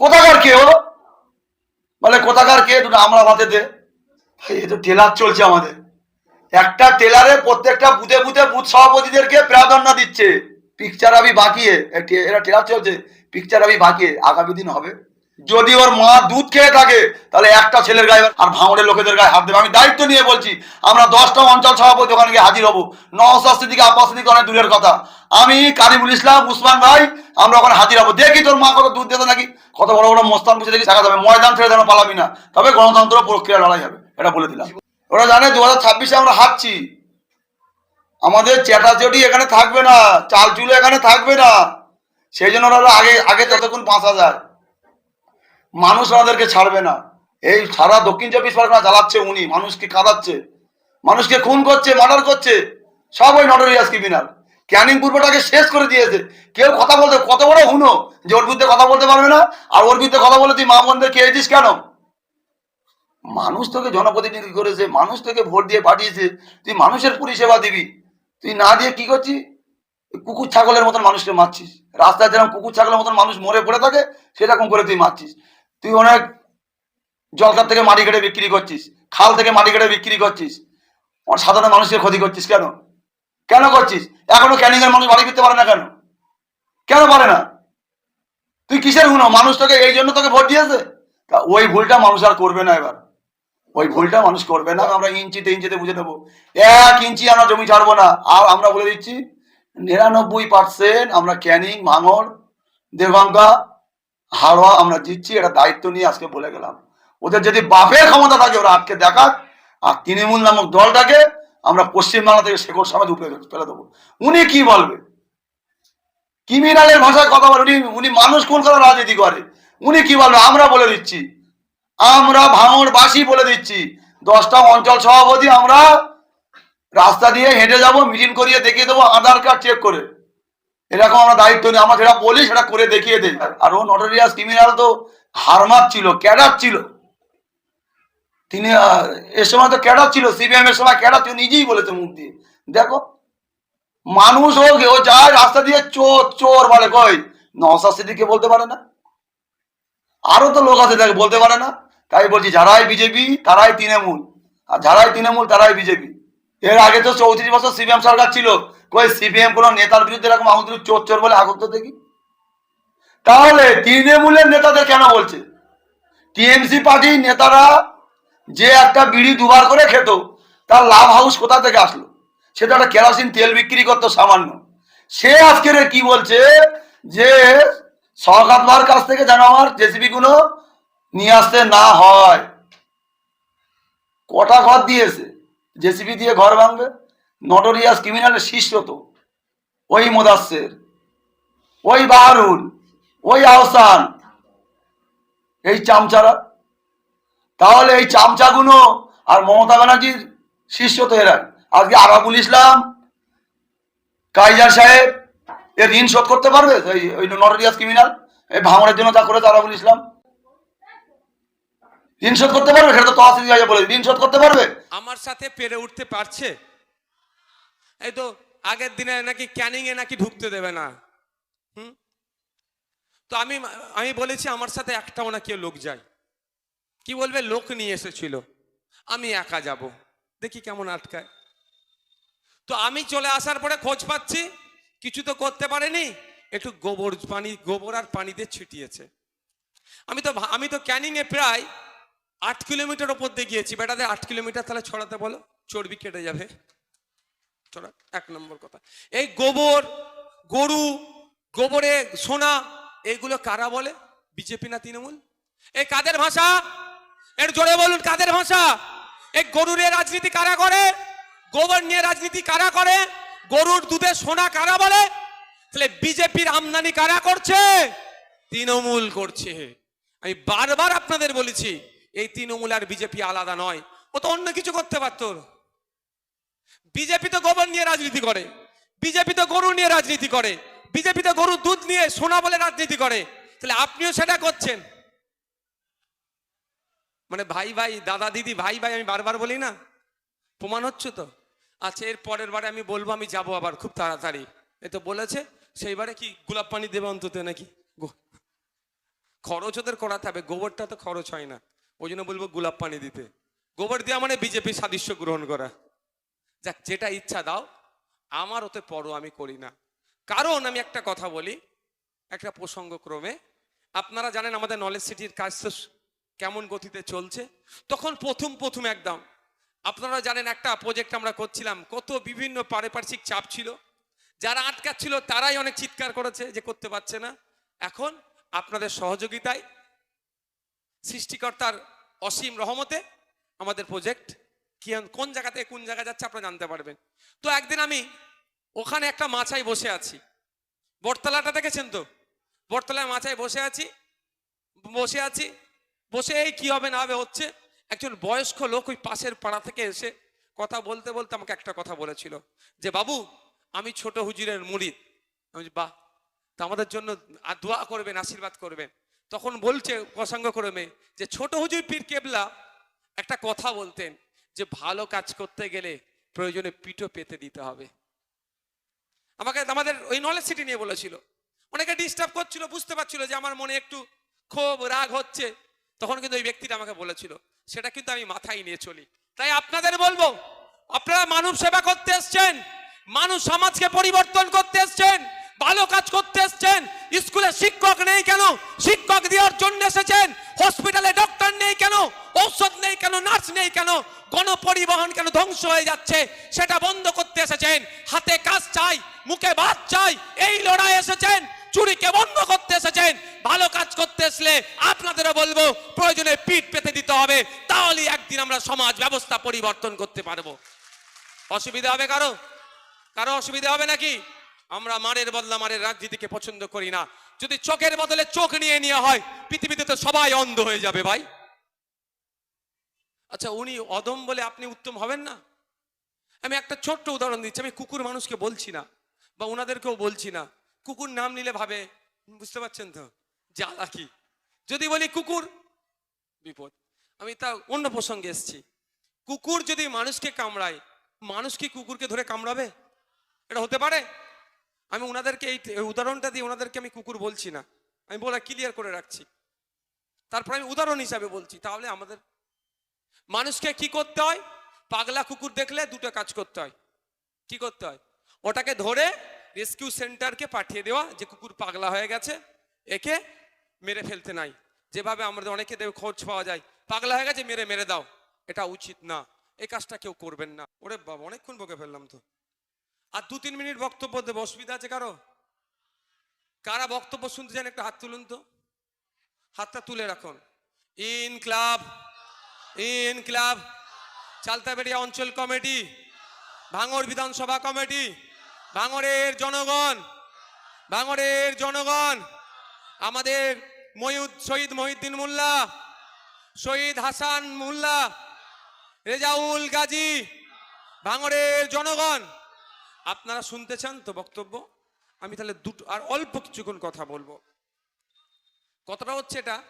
কোথাকার কে ও বলে, কোথাকার কে? দুটো আমরা মাতে দে। ভাই এ তো টেলার চলছে আমাদের। একটা টেলারে প্রত্যেকটা বুথে বুথে বুথ সভাপতিদেরকে প্রাধান্য দিচ্ছে। পিকচার আমি বাকিয়ে এরা টেলার চলছে। পিকচার আমি বাকিয়ে আগামী দিন হবে। যদি ওর মা দুধ খেয়ে থাকে, তাহলে একটা ছেলের গায়ে আর ভাঙড়ের লোকেদের গায়ে হাত দেবে। আমি দায়িত্ব নিয়ে বলছি, আমরা দশটা অঞ্চল সভাপতি ওখানে গিয়ে হাজির হব। নশাস্তি থেকে আপাস্তি থেকে অনেক দূরের কথা। আমি, কারিমুল ইসলাম, উসমান ভাই, আমরা ওখানে হাজির হব। দেখি তোর মা কত দুধ দিতে নাকি? কত বড় বড় মস্তান বুঝে দেখি শেখা যাবে ময়দান ছেড়ে যেন পালাবি না। তবে গণতন্ত্র প্রক্রিয়া লড়াই হবে। এটা বলে দিলাম। ওরা জানে দু হাজার ছাব্বিশে আমরা হাঁটছি। আমাদের চেটাচেটি এখানে থাকবে না চাল চুলো এখানে থাকবে না। সেই জন্য ওরা আগে আগে যতক্ষণ পাঁচ যায় মানুষ ওনাদেরকে ছাড়বে না। এই সারা দক্ষিণ চব্বিশ পরগনা জ্বালাচ্ছে উনি মানুষকে কাঁদাচ্ছে? মানুষকে খুন করছে মার্ডার করছে? সব ওই নটরিয়াস ক্রিমিনাল ক্যানিং পূর্বটাকে শেষ করে দিয়েছে। কেউ কথা বলতে, কত বড় হুনো যে ওর বিরুদ্ধে কথা বলতে পারবে না? আর ওর বিরুদ্ধে কথা বলে তুই মা বোনদের খেয়ে দিস কেন? মানুষ তোকে জনপ্রতিনিধি করেছে, মানুষ তোকে ভোট দিয়ে পাঠিয়েছে। তুই মানুষের পরিষেবা দিবি। তুই না দিয়ে কি করছিস? কুকুর ছাগলের মতন মানুষকে মারছিস। রাস্তায় যেরকম কুকুর ছাগলের মতন মানুষ মরে পড়ে থাকে, সেরকম করে তুই মারছিস। তুই অনেক জলকার থেকে মাটি কেটে বিক্রি করছিস, খাল থেকে মাটি কেটে বিক্রি করছিস সাধারণ মানুষের ক্ষতি করছিস কেন? কেন করছিস? এখনও ক্যানিংয়ের মানুষ বাড়ি ফিরতে পারে না কেন? কেন পারে না? তুই কিসের গুণ মানুষ তোকে এই জন্য তোকে ভোট দিয়েছে? তা ওই ভুলটা মানুষ আর করবে না এবার। ওই ভুলটা মানুষ করবে না, আমরা ইঞ্চিতে ইঞ্চিতে বুঝে নেব। এক ইঞ্চি আমরা জমি ছাড়বো না। আর আমরা বলে দিচ্ছি, নিরানব্বই পার্সেন্ট আমরা ক্যানিং, ভাঙড় দেবাঙ্গা হাড়োয়া আমরা দিচ্ছি, এটা দায়িত্ব নিয়ে আজকে বলে গেলাম। ওদের যদি বাপের ক্ষমতা থাকে, ওরা আটকে দেখাক, আর তৃণমূল নামক দলটাকে আমরা পশ্চিমবাংলা থেকে শেখর সমাজ উপরে ফেলে দেবো। উনি কি বলবে? ক্রিমিনালের ভাষায় কথা বলে, উনি উনি মানুষ কোন রাজনীতি করে? উনি কি বলবে? আমরা বলে দিচ্ছি। আমরা ভাঙড়বাসী বলে দিচ্ছি। দশটা অঞ্চল সভাপতি, আমরা রাস্তা দিয়ে হেঁটে যাব মিটিং করিয়ে দেখিয়ে দেবো, আধার কার্ড চেক করে। এরকম আমরা দায়িত্ব নিই আমরা যেটা বলি সেটা করে দেখিয়ে দিই আর ও নটোরিয়াস ক্রিমিনাল তো হারমার ছিল, ক্যাডার ছিল। তিনি এর সময় তো ক্যাডার ছিল সিবিএম এর সময় ক্যাডার ছিল, নিজেই বলেছে মুখ দিয়ে। দেখো, মানুষ হোক, ও যায় রাস্তা দিয়ে চোর চোর বলে, কই? নওসাদ সিদ্দিককে বলতে পারে না। আরও তো লোক আছে যাকে বলতে পারে না। তাই বলছি, যারাই বিজেপি, তারাই তৃণমূল। আর যারাই তৃণমূল, তারাই বিজেপি। এর আগে তো চৌত্রিশ বছর সিপিএম সরকার ছিল। কই সিপিএম কোন নেতার বিরুদ্ধে এরকম আমাদের চোর চোর বলে আগত দেখি? তাহলে তৃণমূলের নেতাদের কেন বলছে? টিএমসি পার্টির নেতারা যে একটা বিড়ি দুবার করে খেত, তার লাভ হাউস কোথা থেকে আসলো? সে তো একটা কেরোসিন তেল বিক্রি করতো সামান্য। সে আজকের কি বলছে যে সরকার কাছ থেকে যেন আমার জেসিবি গুলো নিয়ে আসতে না হয়। কটা ঘর দিয়েছে? জেসিবি দিয়ে ঘর ভাঙবে নটোরিয়াস ক্রিমিনালের শিষ্য তো। ওই মোদাসের, ওই বাহারুল, ওই আহসান, এই চামচারা। তাহলে এই চামচাগুলো আর মমতা ব্যানার্জির শিষ্য তো এরা আজকে আরাবুল ইসলাম, কাইজার সাহেব এর ঋণ শোধ করতে পারবে? ওই ওই নটোরিয়াস ক্রিমিনাল এই ভাঙড়ের জন্য যা করেছে আরাবুল ইসলাম। ঋণ শোধ করতে পারবে? সেটা তো তহসিল বলে ঋণ শোধ করতে পারবে? আমার সাথে পেরে উঠতে পারছে? এই তো আগের দিনে নাকি ক্যানিং এ নাকি ঢুকতে দেবে না। হুম? তো আমি আমি বলেছি আমার সাথে একটাও না কেউ লোক যায়। কি বলবে? লোক নিয়ে এসেছিল। আমি একা যাব। দেখি কেমন আটকায়। তো আমি চলে আসার পরে খোঁজ পাচ্ছি, কিছু তো করতে পারেনি। একটু গোবর পানি, গোবর আর পানি দিয়ে ছিটিয়েছে। আমি তো আমি তো ক্যানিং এ প্রায় আট কিলোমিটার ওপর দিয়ে গিয়েছি। বেটাদের আট কিলোমিটার তাহলে ছড়াতে বলো, চর্বি কেটে যাবে। এক নম্বর কথা। এই গোবর, গরু, গোবরে সোনা, এগুলো কারা বলে? বিজেপি না তৃণমূল? এই কাদের ভাষা? এর জোরে বলুন, কাদের ভাষা? এই গরুর রাজনীতি কারা করে? গোবর নিয়ে রাজনীতি কারা করে? গরুর দুধে সোনা কারা বলে? তাহলে বিজেপির আমদানি কারা করছে? তৃণমূল করছে। আমি বারবার আপনাদের বলেছি এই তৃণমূল আর বিজেপি আলাদা নয়। ও তো অন্য কিছু করতে পারতো। বিজেপি তো গোবর নিয়ে রাজনীতি করে। বিজেপি তো গরু নিয়ে রাজনীতি করে। বিজেপি তো গরুর দুধ নিয়ে সোনা বলে রাজনীতি করে। তাহলে আপনিও সেটা করছেন। মানে ভাই ভাই, দাদা দিদি, ভাই ভাই, আমি বারবার বলি না, প্রমাণ হচ্ছে তো। আচ্ছা এর পরের বারে আমি বলব, আমি যাব আবার খুব তাড়াতাড়ি। এ তো বলেছে সেইবারে কি গোলাপ পানি দেবে অন্তত নাকি? খরচ ওদের করাতে হবে, গোবরটা তো খরচ হয় না। ওই জন্য বলব গোলাপ পানি দিতে। গোবর দেওয়া মানে বিজেপি সাদৃশ্য গ্রহণ করা। যাক, যেটা ইচ্ছা দাও। আমার ওতে পরও আমি করি না। কারণ আমি একটা কথা বলি, একটা প্রসঙ্গক্রমে। আপনারা জানেন আমাদের নলেজ সিটির কাজ কেমন গতিতে চলছে? তখন প্রথম প্রথম একদম। আপনারা জানেন একটা প্রজেক্ট আমরা করছিলাম, কত বিভিন্ন পারিপার্শ্বিক চাপ ছিল। যারা আটকাচ্ছিল তারাই অনেক চিৎকার করেছে যে করতে পারছে না। এখন আপনাদের সহযোগিতায় সৃষ্টিকর্তার অসীম রহমতে আমাদের প্রজেক্ট কি কোন জায়গা থেকে কোন জায়গা যাচ্ছে আপনারা জানতে পারবেন। তো একদিন আমি ওখানে একটা মাছায় বসে আছি। বটতলাটা দেখেছেন তো? বটতলায় মাছায় বসে আছি বসে আছি, বসে এই কি হবে না হবে হচ্ছে একজন বয়স্ক লোক ওই পাশের পাড়া থেকে এসে কথা বলতে বলতে আমাকে একটা কথা বলেছিল যে, বাবু, আমি ছোট হুজুরের মুরিদ আমি বাহ, তা আমাদের জন্য দোয়া করবেন, আশীর্বাদ করবেন। তখন বলছে প্রসঙ্গ ক্রমে যে, ছোট হুজুর পীর কেবলা একটা কথা বলতেন যে, ভালো কাজ করতে গেলে প্রয়োজনে পিঠও পেতে দিতে হবে। আমাকে, আমাদের ওই নলেজ সিটি নিয়ে বলেছিল। অনেকে ডিস্টার্ব করছিল, বুঝতে পারছিল যে, আমার মনে একটু ক্ষোভ, রাগ হচ্ছে। তখন কিন্তু ওই ব্যক্তিটা আমাকে বলেছিল, সেটা কিন্তু আমি মাথায় নিয়ে চলি। তাই আপনাদের বলব, আপনারা মানব সেবা করতে এসছেন, মানুষ সমাজকে পরিবর্তন করতে এসছেন, ভালো কাজ করতে এসছেন, স্কুলে শিক্ষক নেই কেন? শিক্ষক দেওয়ার জন্য এসেছেন। হসপিটালে ডক্টর নেই কেন? ঔষধ নেই কেন? নার্স নেই কেন? গণপরিবহন কেন ধ্বংস হয়ে যাচ্ছে? সেটা বন্ধ করতে এসেছেন। হাতে কাজ চাই, মুখে ভাত চাই, এই লড়াই এসেছেন। চুরিকে বন্ধ করতে এসেছেন। ভালো কাজ করতে আসলে আপনাদেরও বলব, প্রয়োজনে পিঠ পেতে দিতে হবে। তাহলে একদিন আমরা সমাজ ব্যবস্থা পরিবর্তন করতে পারব। অসুবিধা হবে কারও? কারও অসুবিধা হবে নাকি? আমরা মারের বদলা মারের রাজনীতিকে পছন্দ করি না। যদি চোখের বদলে চোখ নিয়ে নেওয়া হয়, পৃথিবীতে তো সবাই অন্ধ হয়ে যাবে ভাই। আচ্ছা উনি অদম বলে আপনি উত্তম হবেন না? আমি একটা ছোট্ট উদাহরণ দিচ্ছি, আমি কুকুর মানুষকে বলছি না, বা ওনাদেরকেও বলছি না। কুকুর নাম নিলে ভাবে, বুঝতে পারছেন তো? জ্বালা কি? যদি বলি কুকুর, বিপদ। আমি তা অন্য প্রসঙ্গে এসেছি। কুকুর যদি মানুষকে কামড়ায়, মানুষ কি কুকুরকে ধরে কামড়াবে? এটা হতে পারে? আমি ওনাদেরকে এই উদাহরণটা দিয়ে ওনাদেরকে আমি কুকুর বলছি না। আমি বলা ক্লিয়ার করে রাখছি। তারপর আমি উদাহরণ হিসাবে বলছি, তাহলে আমাদের মানুষকে কি করতে হয়? পাগলা কুকুর দেখলে দুটো কাজ করতে হয়। কি করতে হয়? ওটাকে ধরে রেস্কিউ সেন্টারকে পাঠিয়ে দেওয়া, যে কুকুর পাগলা হয়ে গেছে, একে মেরে ফেলতে নাই। যেভাবে আমাদের অনেকে খোঁজ পাওয়া যায়, পাগলা হয়ে গেছে, মেরে মেরে দাও। এটা উচিত না। এই কাজটা কেউ করবেন না। ওরে বাবা, অনেকক্ষণ বকে ফেললাম তো। আর দু তিন মিনিট বক্তব্য দেবো, অসুবিধা আছে কারও? কারা বক্তব্য শুনতে চান একটা হাত তুলুন তো। হাতটা তুলে রাখুন। In club in club. Chaltaberia অঞ্চল কমিটি, ভাঙড় বিধানসভা কমিটি ভাঙরের জনগণ ভাঙরের জনগণ। আমাদের ময়ুদ শহীদ মহিউদ্দিন মোল্লা, শহীদ হাসান মোল্লা, রেজাউল গাজী ভাঙরের জনগণ। আপনারা শুনতে চান তো বক্তব্য? আমি তাহলে দুটো আর অল্প কিছুক্ষণ কথা বলব। কথাটা হচ্ছে এটা